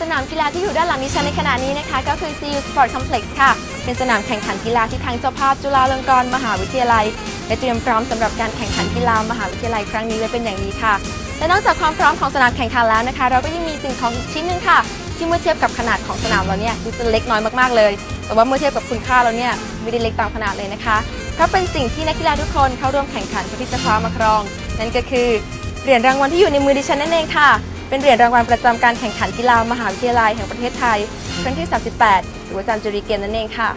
สนามกีฬาที่อยู่ด้านหลังดิฉันในขณะนี้นะคะ ก็คือ CU Sport Complex ค่ะ เป็นสนามแข่งขันกีฬาที่ทางเจ้าภาพจุฬาลงกรณ์มหาวิทยาลัยได้เตรียมพร้อมสำหรับการแข่งขันกีฬามหาวิทยาลัยครั้งนี้ไว้เป็นอย่างดีค่ะและนอกจากความพร้อมของสนามแข่งขันแล้วนะคะ เราก็ยังมีสิ่งของอีกชิ้นหนึ่งค่ะ ที่เมื่อเทียบกับขนาดของสนามเราเนี่ยดูจะเล็กน้อยมากๆเลย แต่ว่าเมื่อเทียบกับคุณค่าเราเนี่ยไม่ได้เล็กตามขนาดเลยนะคะเพราะเป็นสิ่งที่นักกีฬาทุกคนเข้าร่วมแข่งขันเพื่อที่จะคว้ามาครอง นั่นก็คือเหรียญรางวัลที่อยู่ในมือดิฉันนั่นเองค่ะ เป็นเหรียญรางวัลประจำการแข่งขันกีฬามหาวิทยาลัยแห่งประเทศไทย ครั้งที่ 38 หรือว่าจามจุรีเกมนั่นเองค่ะ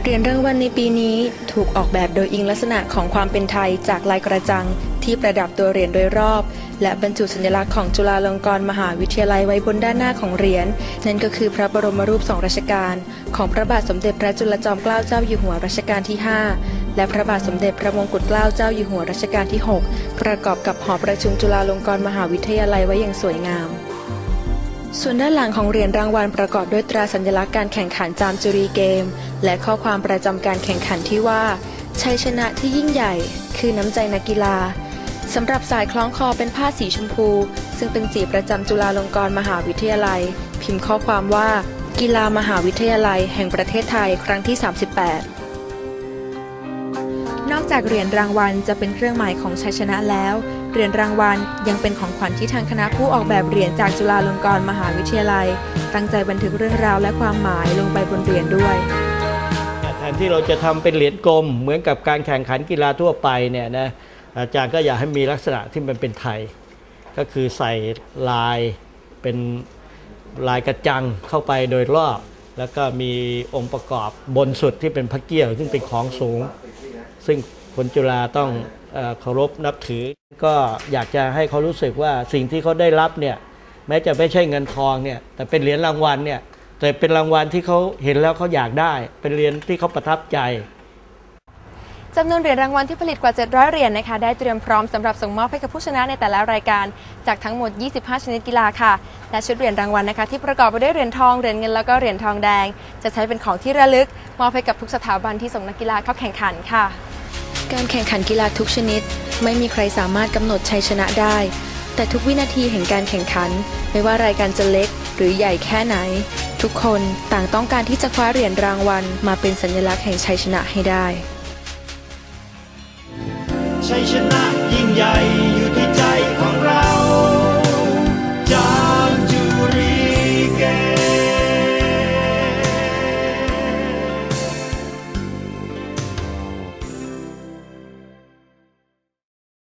เหรียญรางวัลในปีนี้ถูกออกแบบโดยอิงลักษณะของความเป็นไทยจากลายกระจัง ที่ประดับตัวเหรียญโดยรอบ และบรรจุสัญลักษณ์ของจุฬาลงกรณ์มหาวิทยาลัยไว้บนด้านหน้าของเหรียญนั่นก็คือพระบรมรูปทรงรัชกาลของพระบาทสมเด็จพระจุลจอมเกล้าเจ้าอยู่หัวรัชกาลที่ 5 และพระบาทสมเด็จพระมงกุฎเกล้าเจ้าอยู่หัวรัชกาลที่ 6 ประกอบกับหอประชุมจุฬาลงกรณ์มหาวิทยาลัยไว้อย่างสวยงาม ส่วนด้านหลังของเหรียญรางวัลประกอบด้วยตราสัญลักษณ์การแข่งขันจามจุรีเกม และข้อความประจำการแข่งขันที่ว่าชัยชนะที่ยิ่งใหญ่ คือน้ำใจนักกีฬาสำหรับสายคล้องคอเป็นผ้าสีชมพู ซึ่งเป็นสีประจำจุฬาลงกรณ์มหาวิทยาลัย พิมพ์ข้อความว่า กีฬามหาวิทยาลัย แห่งประเทศไทยครั้งที่ 38 นอกจากเหรียญรางวัลจะเป็นเครื่องหมายของชัยชนะแล้ว เหรียญรางวัลยังเป็นของขวัญที่ทางคณะผู้ออกแบบเหรียญจากจุฬาลงกรณ์มหาวิทยาลัย ตั้งใจบันทึกเรื่องราวและความหมายลงไปบนเหรียญด้วยแทนที่เราจะทำเป็นเหรียญกลม เหมือนกับการแข่งขันกีฬาทั่วไปเนี่ยนะอาจารย์ก็อยากให้มีลักษณะที่มันเป็นไทย ก็คือใส่ลายเป็นลายกระจังเข้าไปโดยรอบ แล้วก็มีองค์ประกอบบนสุดที่เป็นพระเกี้ยวซึ่งเป็นของสูง ซึ่งคนจุฬาต้องเคารพนับถือ ก็อยากจะให้เขารู้สึกว่าสิ่งที่เขาได้รับเนี่ยแม้จะไม่ใช่เงินทองเนี่ยแต่เป็นเหรียญรางวัลเนี่ยแต่เป็นรางวัลที่เขาเห็นแล้วเขาอยากได้ เป็นเหรียญที่เขาประทับใจ จำนวนเหรียญรางวัลที่ผลิตกว่า 700 เหรียญนะคะ ได้เตรียมพร้อมสำหรับส่งมอบให้กับผู้ชนะในแต่ละรายการ จากทั้งหมด 25 ชนิดกีฬาค่ะ และชุดเหรียญรางวัลนะคะ ที่ประกอบไปด้วยเหรียญทอง เหรียญเงินแล้วก็เหรียญทองแดง จะใช้เป็นของที่ระลึก มอบให้กับทุกสถาบันที่ส่งนักกีฬาเข้าแข่งขันค่ะ การแข่งขันกีฬาทุกชนิด ไม่มีใครสามารถกำหนดชัยชนะได้ แต่ทุกวินาทีแห่งการแข่งขัน ไม่ว่ารายการจะเล็ก หรือใหญ่แค่ไหน ทุกคนต่างต้องการที่จะคว้าเหรียญรางวัลมาเป็นสัญลักษณ์แห่งชัยชนะให้ได้ ชัยชนะยิ่งใหญ่อยู่